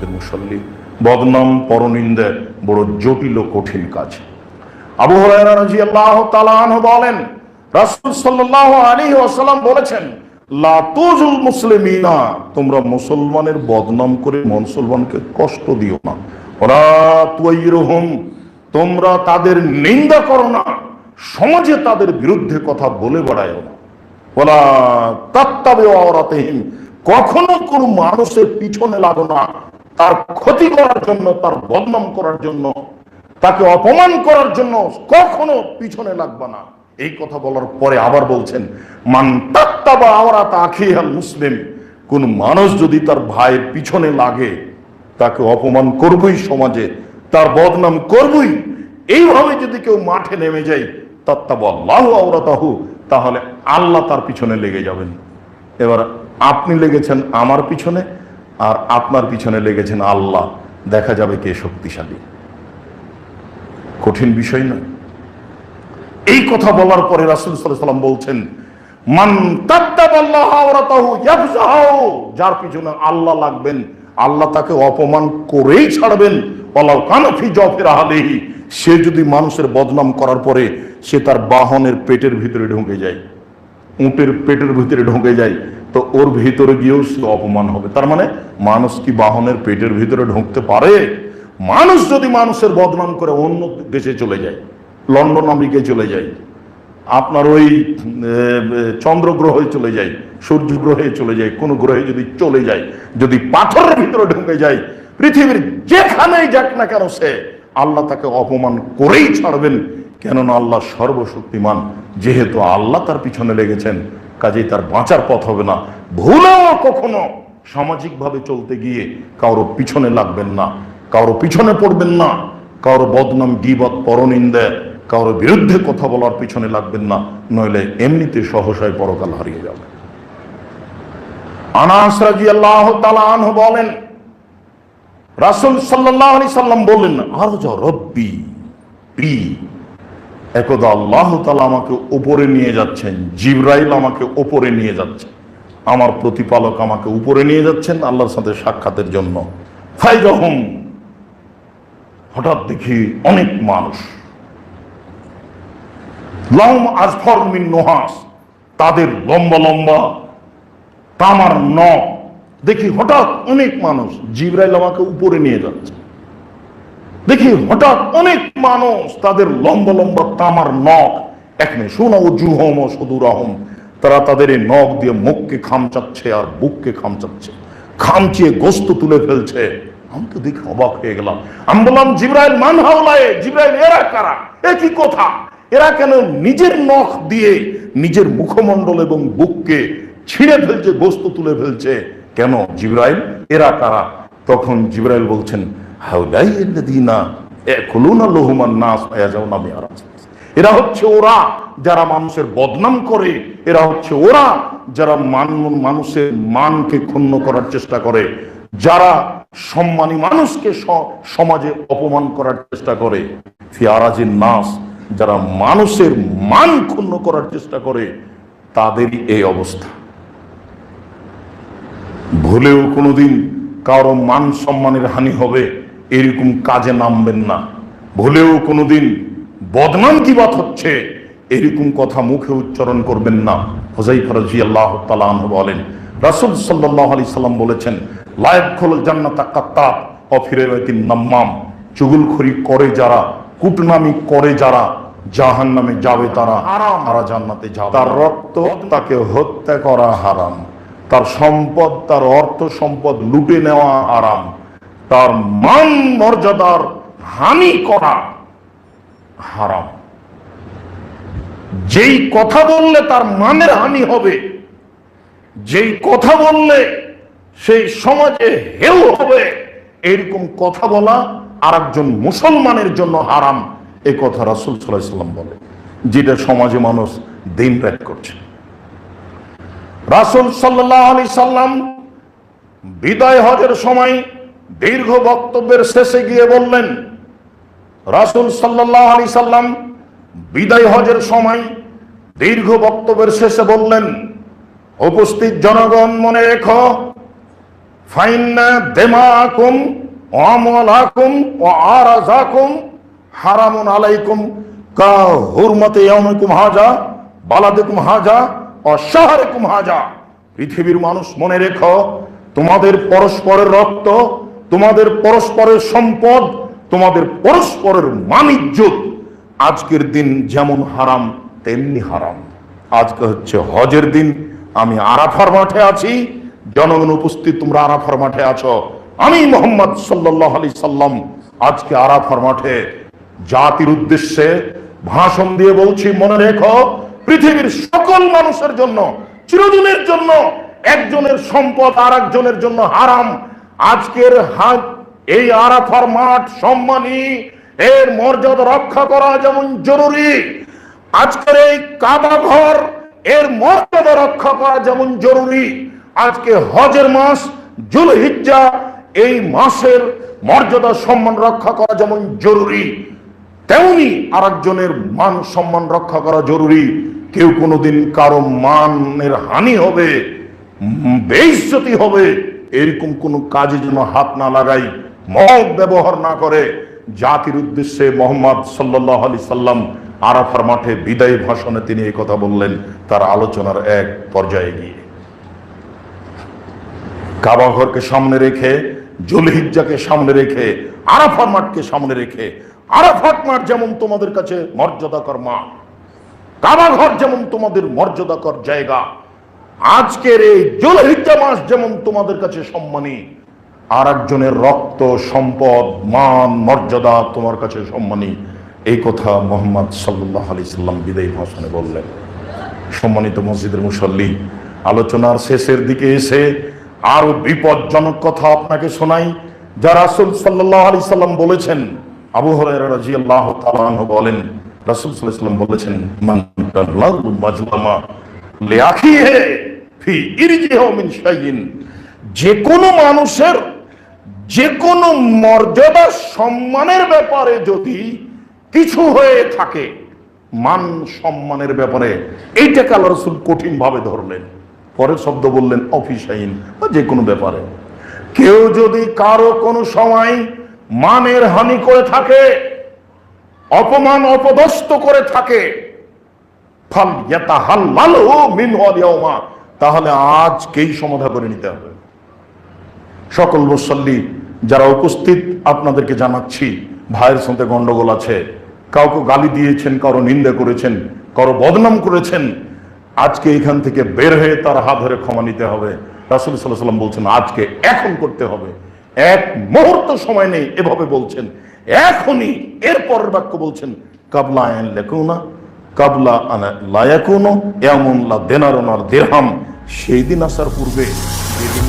নামাজের মুসল্লি। বদনাম, পরনিন্দে, বড় জটিল ও কঠিন কাজ। আবু রাদিয়াল্লাহু তাআলা বলেন, রাসূল সাল্লাল্লাহু আলাইহি ওয়াসাল্লাম বলেছেন, লা তুজুল মুসলিমিনা তোমরা মুসলমানের বদনাম করে মুসলমানকে কষ্ট দিও না। ওরা তোমরা তাদের নিন্দা করো না। সমাজে তাদের বিরুদ্ধে কথা বলে বেড়ায় না। ওলা তাত্তাবে অরাতেহীন কখনো কোন মানুষের পিছনে লাগো না। তার ক্ষতি করার জন্য, তার বদনাম করার জন্য, তাকে অপমান করার জন্য কখনো পিছনে লাগবে না। এই কথা বলার পরে আবার বলছেন, মান তাত্তাবা আওরাত আখিহাল মুসলিম। কোন মানুষ যদি তার ভাইয়ের পিছনে লাগে, তাকে অপমান করবই সমাজে, তার বদনাম করবই। এইভাবে যদি কেউ মাঠে নেমে যায়, তত্তাব আল্লাহ আওরাতাহু, তাহলে আল্লাহ তার পিছনে লেগে যাবেন। এবার আপনি লেগেছেন আমার পিছনে আর আপনার পিছনে লেগেছেন আল্লাহ। দেখা যাবে কে শক্তিশালী। কঠিন বিষয় নয়। এই কথা বলার পরে রাসুল সাল্লাম বলছেন, মান যার পিছনে আল্লাহ লাগবেন, আল্লাহ তাকে অপমান করেই ছাড়বেন। সে যদি মানুষের বদনাম করার পরে সে তার বাহনের পেটের ভিতরে ঢুকে যায়, উটের পেটের ভিতরে ঢুকে যায় তো ওর ভিতরে গিয়েও সে অপমান হবে। তার মানে মানুষ কি বাহনের পেটের ভিতরে ঢুকতে পারে? মানুষ যদি মানুষের বদনাম করে অন্য দেশে চলে যায়, লন্ডন, আমেরিকায় চলে যায়, আপনার ওই চন্দ্র গ্রহে চলে যায় সূর্য গ্রহে চলে যায়, কোন গ্রহে যদি চলে যায়, যদি পাথরের ভিতরে ঢুকে যায়, পৃথিবীর যেখানেই যাক না কেন সে আল্লাহ তাকে অপমান করেই ছাড়বেন। কেননা আল্লাহ সর্বশক্তিমান, যেহেতু আল্লাহ তার পিছনে লেগেছেন কাজেই তার বাঁচার পথ হবে না। ভুলেও কখনো সামাজিকভাবে চলতে গিয়ে কারও পিছনে লাগবেন না, কারও পিছনে পড়বেন না, কারও বদনাম, গিবত, পরনিন্দে, কারও বিরুদ্ধে কথা বলার পিছনে লাগবেন না, নইলে এমনিতে সহসায় পরকাল হারিয়ে যাবে। আনাস আনহু বলেন, রাসূল সাল্লাল্লাহু আলাইহি সাল্লাম বললেন আর রব্বি বি একদা আল্লাহ তাআলা আমাকে উপরে নিয়ে যাচ্ছেন, জিবরাইল আমাকে উপরে নিয়ে যাচ্ছেন, আমার প্রতিপালক আমাকে উপরে নিয়ে যাচ্ছেন আল্লাহর সাথে সাক্ষাতের জন্য। ফাইজহম, হঠাৎ দেখি অনেক মানুষ। লম আজফর মিন নোহাস, তাদের লম্বা লম্বা তামার নখ। দেখি হঠাৎ অনেক মানুষ, জিবরাইল আমাকে উপরে নিয়ে যাচ্ছে। দেখি হঠাৎ অনেক মানুষ তাদের লম্বা লম্বা তামার নখ এখানে শোনা জুহম ও সদুর আহম তারা তাদের এই নখ দিয়ে মুখকে খামচাচ্ছে আর বুককে খামচাচ্ছে। খামচিয়ে গোস্ত তুলে ফেলছে। আমি তো অবাক হয়ে গেলাম। আমি বললাম, জিব্রাইল জিব্রাইল, এরা কারা? এ কি কথা? এরা কেন নিজের নখ দিয়ে নিজের মুখমণ্ডল এবং বুককে ছিঁড়ে ফেলছে, গোস্ত তুলে ফেলছে? কেন? জিব্রাইল, এরা কারা? তখন জিব্রাইল বলছেন এরা হচ্ছে ওরা যারা মানুষের বদনাম করে, এরা হচ্ছে ওরা যারা মান, মানুষের মানকে ক্ষুণ্ণ করার চেষ্টা করে, যারা সম্মানী মানুষকে সমাজে অপমান করার চেষ্টা করে ফিয়ারাজিন নাস, যারা মানুষের মান ক্ষুণ্ণ করার চেষ্টা করে, তাদেরই এই অবস্থা। ভুলেও কোনোদিন কারও মান সম্মানের হানি হবে এরকম কাজে নামবেন না। ভুলেও কোনোদিন বদনাম কি বাত হচ্ছে এরকম কথা মুখে উচ্চারণ করবেন না। হোজাই ফরাজি আল্লাহ তালাহ বলেন রাসুল সাল্লাহ আলি সাল্লাম বলেছেন লায়ক খোল জান্নাতা কাত্তাব অফিরে নাম্মাম। চুগুলখড়ি করে যারা কুটনামি করে যারা জাহান নামে যাবে তারা তারা জান্নাতে যাবে। তার রক্ত তাকে হত্যা করা হারাম। তার সম্পদ তার অর্থ সম্পদ লুটে নেওয়া আরাম। তার মান মর্যাদার হানি করা হারাম। যেই কথা বললে তার মানের হানি হবে, যেই কথা বললে সেই সমাজে হেউ হবে, এরকম কথা বলা আর একজন মুসলমানের জন্য হারাম, এ কথা রাসুল সাল্লাম বলে, যেটা সমাজে মানুষ দিন রাত করছে। রাসুল সাল্লাহ আলি সাল্লাম বিদায় হজের সময় দীর্ঘ বক্তব্যের শেষে গিয়ে বললেন, রাসুল সাল্লাহ আলি সাল্লাম বিদায় হজের সময় দীর্ঘ বক্তব্যের শেষে বললেন, উপস্থিত জনগণ মনে রেখো আমলাকুম ও আরাজাকুম হারামুন আলাইকুম, কা হাজা হাজা হাজা। পৃথিবীর মানুষ মনে রেখো, তোমাদের পরস্পরের রক্ত তোমাদের পরস্পরের সম্পদ, তোমাদের পরস্পরের মানিজ্য আজকের দিন যেমন হারাম, তেমনি হারাম। আজকে হচ্ছে হজের দিন, আমি আরাফার মাঠে আছি, জনগণ উপস্থিত, তোমরা আরাফার মাঠে আছো। আমি মোহাম্মদ সাল্লাহ আলি সাল্লাম আজকে আরাফার মাঠে জাতির উদ্দেশ্যে ভাষণ দিয়ে বলছি, মনে রেখো, পৃথিবীর সকল মানুষের জন্য, চিরদিনের জন্য, একজনের সম্পদ আর একজনের জন্য হারাম। আজকের হাত এই আরাফার মাঠ সম্মানী, এর মর্যাদা রক্ষা করা যেমন জরুরি, আজকের এই কাবা ঘর, এর মর্যাদা রক্ষা করা যেমন জরুরি। আজকে হজের মাস, জুলহিজ্জা, এই মাসের মর্যাদা সম্মান রক্ষা করা যেমন জরুরি। তেমনি আরেকজনের মান সম্মান রক্ষা করা জরুরি। কেউ কোনোদিন কারও মানের হানি হবে বেইজ্জতি হবে। এরকম কোন কাজে যেন হাত না লাগাই মদ ব্যবহার না করে, জাতির উদ্দেশ্যে মোহাম্মদ সাল্লাহ আলি সাল্লাম আরাফার মাঠে বিদায়ী ভাষণে তিনি এই কথা বললেন, তার আলোচনার এক পর্যায়ে গিয়ে। কাবাঘরকে সামনে রেখে, জুলহিজ্জাকে সামনে রেখে, আরাফার মাঠকে সামনে রেখে, আরাফাত মাঠ যেমন তোমাদের কাছে মর্যাদাকর মাঠ কাবা ঘর যেমন তোমাদের মর্যাদাকর জায়গা আজকের এই জুলহিজ্জা মাস যেমন তোমাদের কাছে সম্মানী আর একজনের রক্ত, সম্পদ, মান, মর্যাদা তোমার কাছে সম্মানী। এই কথা মোহাম্মদ সাল্লাহ আলি সাল্লাম বিদায়ী ভাষণে বললেন। সম্মানিত মসজিদের মুসল্লি, আলোচনার শেষের দিকে এসে আরও বিপজ্জনক কথা আপনাকে শোনাই। যা রাসুল সাল্লাহ আলি সাল্লাম বলেছেন, আবু তাআলা আনহু বলেন, রাসূল আলাইহি সাল্লাম বলেছেন, মান শাইইন যে কোনো মানুষের যে কোনো মর্যাদা সম্মানের ব্যাপারে যদি কিছু হয়ে থাকে মান সম্মানের ব্যাপারে এইটাকে আল্লাহ রসুল কঠিন ভাবে ধরলেন। পরের শব্দ বললেন অফিস আইন বা যে কোনো ব্যাপারে। কেউ যদি কারও কোনো সময় মানের হানি করে থাকে অপমান অপদস্থ করে থাকে ফাল ইয়াতাহাল্লালহু মিনহু আল-ইয়াওমা, তাহলে আজকেই সমাধা করে নিতে হবে। সকল মুসল্লি যারা উপস্থিত, আপনাদেরকে জানাচ্ছি, ভাইয়ের সাথে গন্ডগোল আছে, কাউকে গালি দিয়েছেন, কারও নিন্দা করেছেন, কারও বদনাম করেছেন, আজকে এখান থেকে বের হয়ে তার হাত ধরে ক্ষমা নিতে হবে। রাসুল সাল্লাম বলছেন, আজকে এখন করতে হবে। এক মুহূর্ত সময় নেই, এভাবে বলছেন। এখনই এর পরের বাক্য বলছেন, কাবলা আইন লেখুনা কাবলা আনা লায়াকুনো এমন লা দেনারনার দেহাম সেই দিন আসার পূর্বে যেদিন জামাও